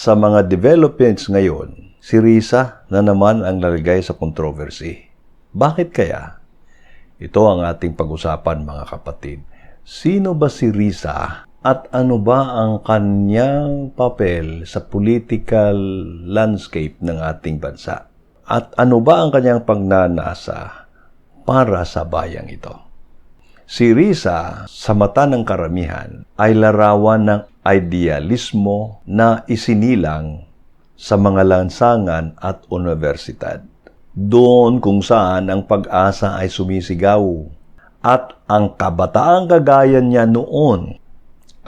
Sa mga developments ngayon, si Risa na naman ang nalagay sa controversy. Bakit kaya? Ito ang ating pag-usapan mga kapatid. Sino ba si Risa at ano ba ang kanyang papel sa political landscape ng ating bansa? At ano ba ang kanyang pagnanasa para sa bayang ito? Si Risa, sa mata ng karamihan, ay larawan ng idealismo na isinilang sa mga lansangan at universidad. Doon kung saan ang pag-asa ay sumisigaw at ang kabataang kagaya niya noon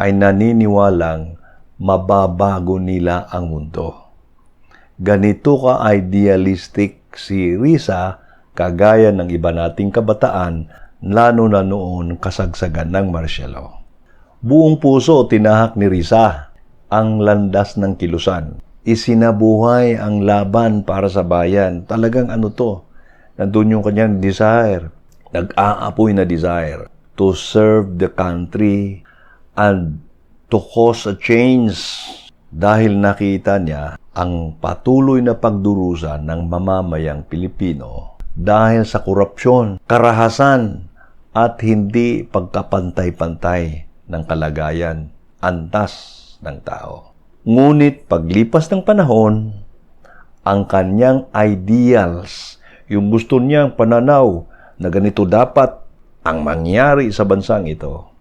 ay naniniwalang mababago nila ang mundo. Ganito ka idealistic si Risa kagaya ng iba nating kabataan lalo na noon kasagsagan ng martial law. Buong puso tinahak ni Risa ang landas ng kilusan. Isinabuhay ang laban para sa bayan. Talagang ano to, nandun yung kanyang desire. Nag-aapoy na desire to serve the country and to cause a change dahil nakita niya ang patuloy na pagdurusa ng mamamayang Pilipino dahil sa korupsyon, karahasan, at hindi pagkapantay-pantay ng kalagayan, antas ng tao. Ngunit paglipas ng panahon, ang kanyang ideals, yung gusto niyang pananaw na ganito dapat ang mangyari sa bansang ito,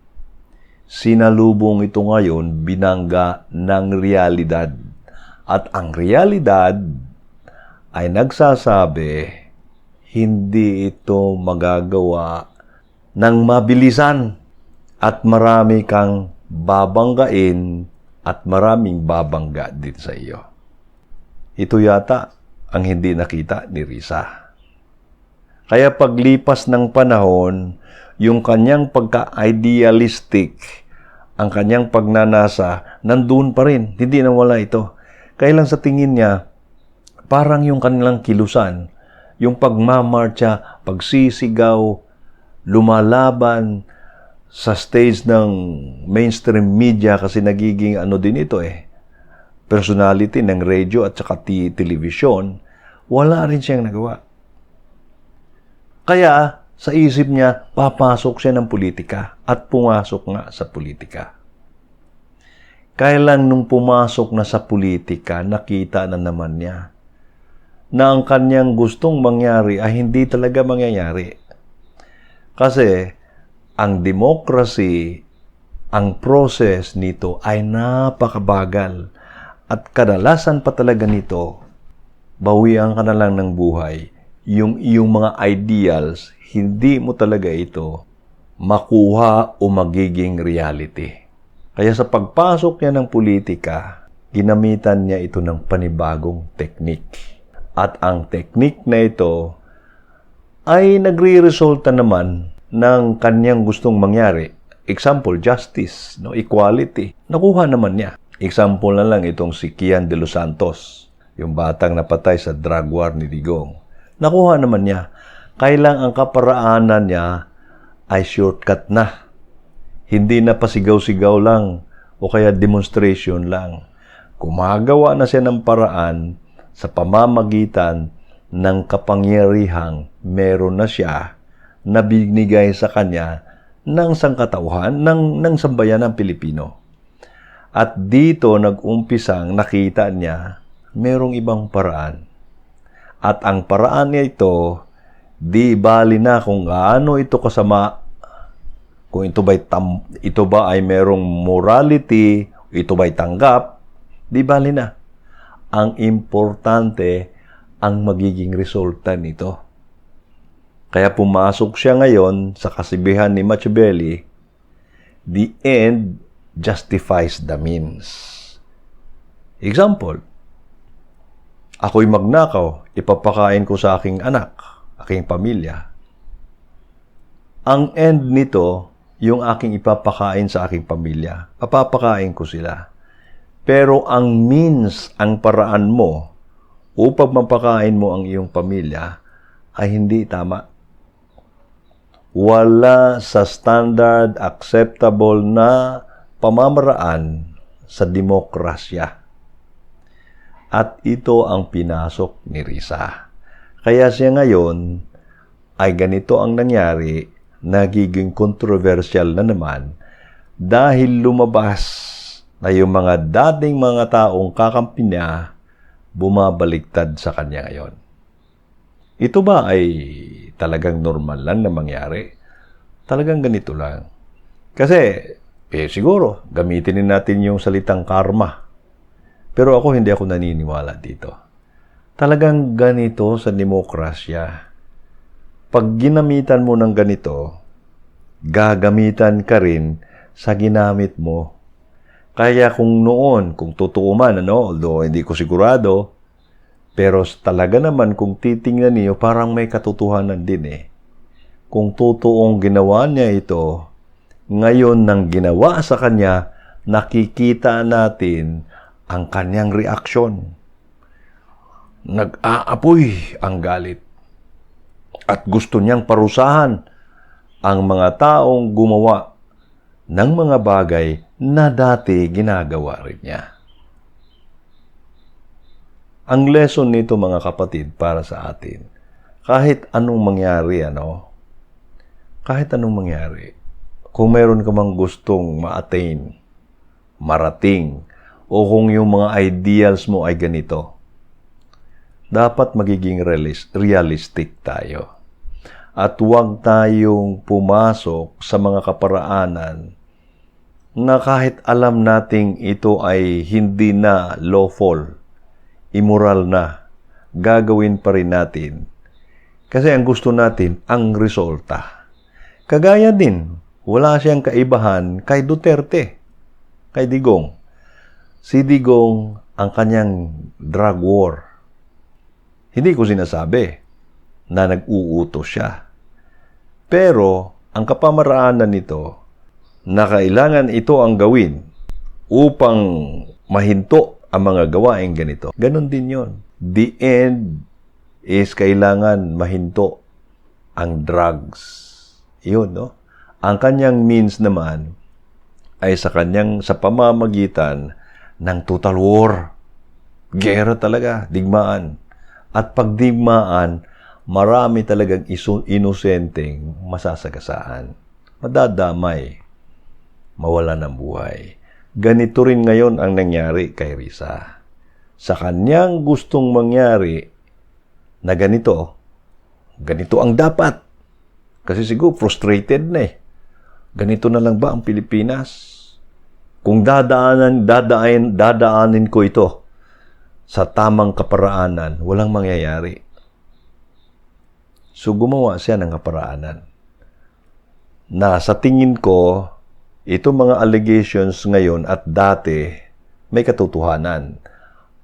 sinalubong ito ngayon binangga ng realidad. At ang realidad ay nagsasabi, hindi ito magagawa ng mabilisan at marami kang babanggain at maraming babangga din sa iyo. Ito yata ang hindi nakita ni Risa. Kaya paglipas ng panahon, yung kanyang pagka-idealistic, ang kanyang pagnanasa, nandun pa rin. Hindi nawala ito. Kaya lang sa tingin niya, parang yung kanilang kilusan, yung pagmamarcha, pagsisigaw, lumalaban sa stage ng mainstream media kasi nagiging ano din ito eh, personality ng radio at saka t- television, wala rin siyang nagawa. Kaya sa isip niya, papasok siya ng politika at pumasok nga sa politika. Kaya nung pumasok na sa politika, nakita na naman niya na ang kanyang gustong mangyari ay hindi talaga mangyayari. Kasi ang democracy, ang process nito ay napakabagal at kadalasan pa talaga nito, bawian ka na lang ng buhay, yung iyong mga ideals, hindi mo talaga ito makuha o magiging reality. Kaya sa pagpasok niya ng politika, ginamitan niya ito ng panibagong teknik. At ang teknik na ito ay nagre-resulta naman ng kanyang gustong mangyari. Example, justice, no, equality. Nakuha naman niya. Example na lang itong si Kian de los Santos, yung batang napatay sa drug war ni Digong. Nakuha naman niya. Kailang ang kaparaanan niya ay shortcut na. Hindi na pasigaw-sigaw lang o kaya demonstration lang. Gumagawa na siya ng paraan sa pamamagitan ng kapangyarihang meron na siya na binigay sa kanya ng sangkatauhan ng, ng sambayan ng Pilipino. At dito nag-umpisang nakita niya merong ibang paraan. At ang paraan niya ito, di bali na kung gaano ito kasama, kung ito ba, tam, ito ba ay merong morality, ito ba'y tanggap, di bali na. Ang importante, ang magiging resulta nito. Kaya pumasok siya ngayon sa kasibihan ni Machiavelli, the end justifies the means. Example, ako'y magnakaw, ipapakain ko sa aking anak, aking pamilya. Ang end nito, yung aking ipapakain sa aking pamilya, papapakain ko sila. Pero ang means, ang paraan mo, upang mapakain mo ang iyong pamilya, ay hindi tama. Wala sa standard acceptable na pamamaraan sa demokrasya. At ito ang pinasok ni Risa. Kaya siya ngayon ay ganito ang nangyari, nagiging controversial na naman dahil lumabas na yung mga dating mga taong kakampi niya bumabaliktad sa kanya ngayon. Ito ba ay talagang normal lang na mangyari? Talagang ganito lang. Kasi, eh siguro, gamitin din natin yung salitang karma. Pero ako hindi ako naniniwala dito. Talagang ganito sa demokrasya. Pag ginamitan mo ng ganito, gagamitan ka rin sa ginamit mo. Kaya kung noon, kung totoo man, ano, although hindi ko sigurado, pero talaga naman kung titingnan niyo, parang may katotohanan din eh. Kung totoong ginawa niya ito, ngayon nang ginawa sa kanya, nakikita natin ang kanyang reaksyon. Nag-aapoy ang galit. At gusto niyang parusahan ang mga taong gumawa ng mga bagay na dati ginagawa rin niya. Ang lesson nito mga kapatid para sa atin, kahit anong mangyari, ano, kahit anong mangyari, kung meron ka mang gustong ma-attain, marating, o kung yung mga ideals mo ay ganito, dapat magiging realis- realistic tayo. At huwag tayong pumasok sa mga kaparaanan na kahit alam nating ito ay hindi na lawful, immoral na, gagawin pa rin natin. Kasi ang gusto natin, ang resulta. Kagaya din, wala siyang kaibahan kay Duterte, kay Digong. Si Digong, ang kanyang drug war. Hindi ko sinasabi na nag-uutos siya. Pero, ang kapamaraanan nito, na kailangan ito ang gawin upang mahinto ang mga gawaing ganito. Ganon din yon. The end is kailangan mahinto ang drugs. Yun, no? Ang kanyang means naman ay sa kanyang sa pamamagitan ng total war. Gera talaga, digmaan. At pag digmaan, marami talagang isu- inosenteng masasagasaan. Madadamay. Mawala ng buhay. Ganito rin ngayon ang nangyari kay Risa. Sa kanyang gustong mangyari na ganito, ganito ang dapat. Kasi siguro frustrated na eh. Ganito na lang ba ang Pilipinas? Kung dadaanan, dadaan, dadaanin ko ito sa tamang kaparaanan, walang mangyayari. So gumawa siya ng kaparaanan. Na sa tingin ko, itong mga allegations ngayon at dati, may katotohanan.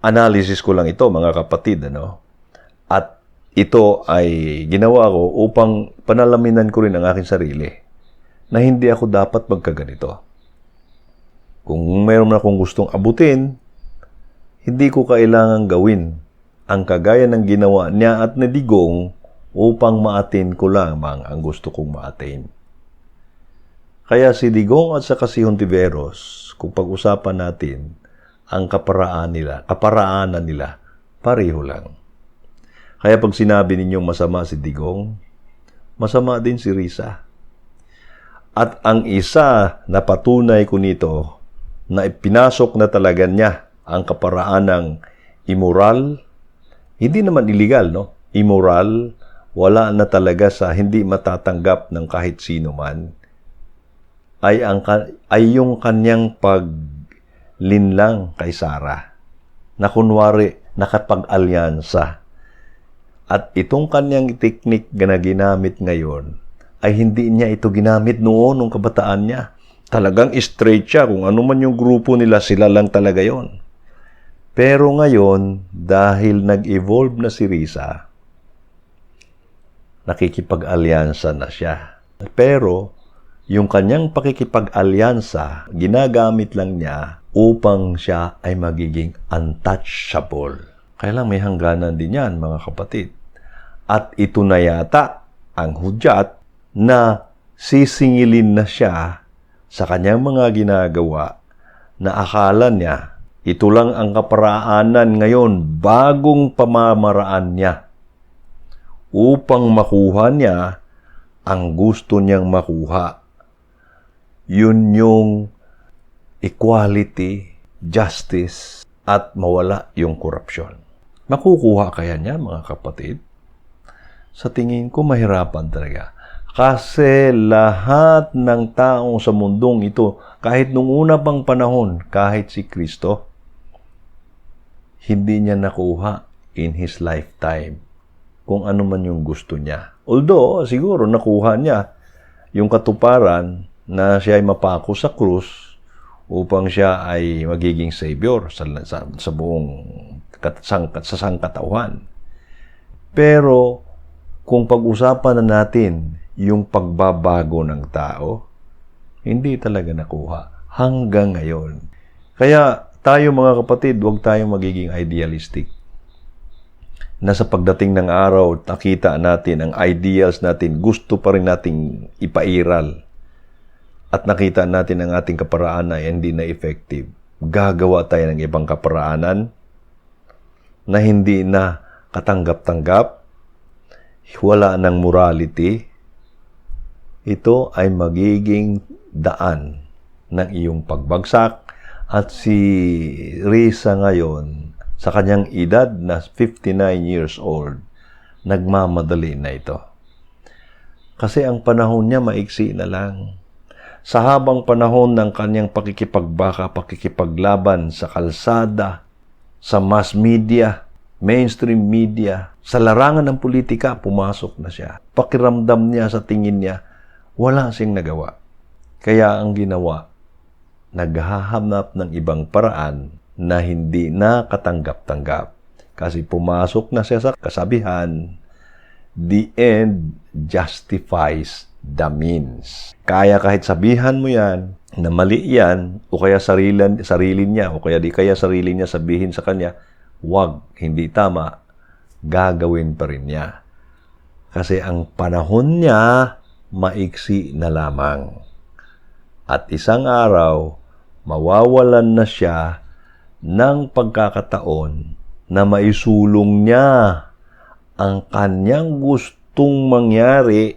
Analysis ko lang ito, mga kapatid, ano? At ito ay ginawa ko upang panalaminan ko rin ang aking sarili na hindi ako dapat magkaganito. Kung mayroon akong gustong abutin, hindi ko kailangan gawin ang kagaya ng ginawa niya at ni Digong upang maatin ko lamang ang gusto kong maatin. Kaya si Digong at saka si Hontiveros, kung pag-usapan natin, ang kaparaan nila, kaparaanan nila, pareho lang. Kaya pag sinabi ninyong masama si Digong, masama din si Risa. At ang isa na patunay ko nito, na ipinasok na talaga niya ang kaparaan ng immoral, hindi naman illegal, no? Immoral, wala na talaga sa hindi matatanggap ng kahit sino man, ay, ang, ay yung kanyang paglinlang kay Sarah na kunwari nakapag-alyansa. At itong kanyang teknik na ginamit ngayon ay hindi niya ito ginamit noon nung kabataan niya. Talagang straight siya. Kung ano man yung grupo nila, sila lang talaga yon. Pero ngayon, dahil nag-evolve na si Risa, nakikipag-alyansa na siya. Pero, yung kanyang pakikipag-alyansa, ginagamit lang niya upang siya ay magiging untouchable. Kailang may hangganan din yan, mga kapatid. At ito na yata ang hudyat na sisingilin na siya sa kanyang mga ginagawa na akala niya Ito lang ang kaparaanan ngayon, bagong pamamaraan niya upang makuha niya ang gusto niyang makuha. Yun yung equality, justice, at mawala yung korupsyon. Makukuha kaya niya, mga kapatid? Sa tingin ko, mahirapan talaga. Kasi lahat ng taong sa mundong ito, kahit nung una pang panahon, kahit si Kristo, hindi niya nakuha in his lifetime kung ano man yung gusto niya. Although, siguro nakuha niya yung katuparan na siya ay mapako sa krus upang siya ay magiging savior sa, sa, sa buong kat, sang, sa sangkatauhan. Pero kung pag-usapan na natin yung pagbabago ng tao, hindi talaga nakuha hanggang ngayon. Kaya tayo mga kapatid, huwag tayong magiging idealistic. Na sa pagdating ng araw, nakita natin ang ideals natin, gusto pa rin nating ipairal. At nakita natin ang ating kaparaan na hindi na effective. Gagawa tayo ng ibang kaparaanan na hindi na katanggap-tanggap, wala ng morality, ito ay magiging daan ng iyong pagbagsak at si Risa ngayon sa kanyang edad na 59 years old, nagmamadali na ito. Kasi ang panahon niya maiksi na lang. Sa habang panahon ng kanyang pakikipagbaka, pakikipaglaban sa kalsada, sa mass media, mainstream media, sa larangan ng politika, pumasok na siya. Pakiramdam niya sa tingin niya, wala siyang nagawa. Kaya ang ginawa, naghahanap ng ibang paraan na hindi na katanggap-tanggap. Kasi pumasok na siya sa kasabihan, the end justifies the means. Kaya kahit sabihan mo yan, na mali yan, o kaya sarili, sarili niya, o kaya di kaya sarili niya sabihin sa kanya, wag, hindi tama, gagawin pa rin niya. Kasi ang panahon niya, maiksi na lamang. At isang araw, mawawalan na siya ng pagkakataon na maisulong niya ang kanyang gustong mangyari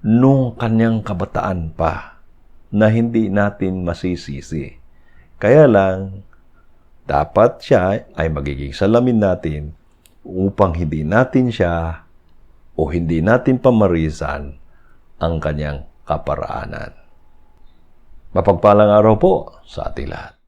nung kanyang kabataan pa na hindi natin masisisi. Kaya lang, dapat siya ay magiging salamin natin upang hindi natin siya o hindi natin pamarisan ang kanyang kaparaanan. Mapagpalang araw po sa ating lahat.